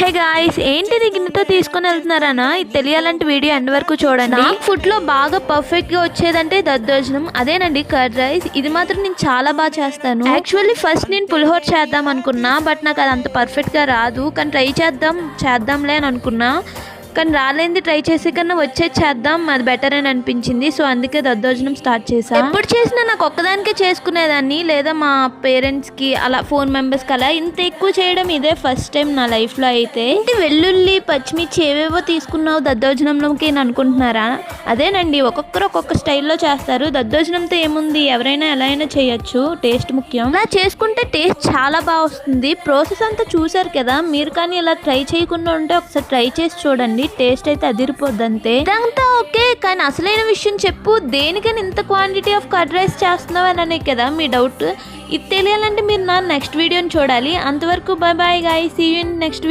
Hey guys ఏంటిది గిన్నెతో తీసుకొని వెళ్తున్నారనా? ఇది తెలియాలంటే వీడియో ఎండ్ వరకు చూడండి. నాకు ఫుడ్లో బాగా పర్ఫెక్ట్గా వచ్చేదంటే దద్దోజనం. అదేనండి కర్డ్ రైస్ ఇది మాత్రం నేను చాలా బాగా చేస్తాను. యాక్చువల్లీ ఫస్ట్ నేను పులిహోర చేద్దాం అనుకున్నా బట్ నాకు అది అంత పర్ఫెక్ట్గా రాదు. కానీ ట్రై చేద్దాం చేద్దాంలే అని అనుకున్నా. కానీ రాలేంది ట్రై చేసే కన్నా వచ్చేది చేద్దాం అది బెటర్ అని అనిపించింది. సో అందుకే దద్దోజనం స్టార్ట్ చేసా. ఎప్పుడు చేసినా నాకు ఒక్కదానికే చేసుకునేదాన్ని. లేదా మా పేరెంట్స్కి అలా ఫోర్ మెంబర్స్కి అలా ఇంత ఎక్కువ చేయడం ఇదే ఫస్ట్ టైం నా లైఫ్లో అయితే. ఏంటి వెల్లుల్లి పచ్చిమిర్చి ఏవేవో తీసుకున్నావు దద్దోజనంలోకి అని అనుకుంటున్నారా? అదేనండి. ఒక్కొక్కరు ఒక్కొక్క స్టైల్లో చేస్తారు. దద్దోజనంతో ఏముంది? ఎవరైనా ఎలా అయినా చేయొచ్చు. టేస్ట్ ముఖ్యం. ఇలా చేసుకుంటే టేస్ట్ చాలా బాగా వస్తుంది. ప్రాసెస్ అంతా చూసారు కదా. మీరు కానీ ఇలా ట్రై చేయకుండా ఉంటే ఒకసారి ట్రై చేసి చూడండి. టేస్ట్ అయితే అదిరిపోద్ది అంతే ఇదంతా ఓకే కానీ అసలైన విషయం చెప్పు దేనికని ఇంత క్వాంటిటీ ఆఫ్ కర్డ్ రైస్ చేస్తున్నావు అని అనే కదా మీ డౌట్ ఇది తెలియాలంటే మీరు నా నెక్స్ట్ వీడియోని చూడాలి. అంతవరకు bye bye guys see you in next video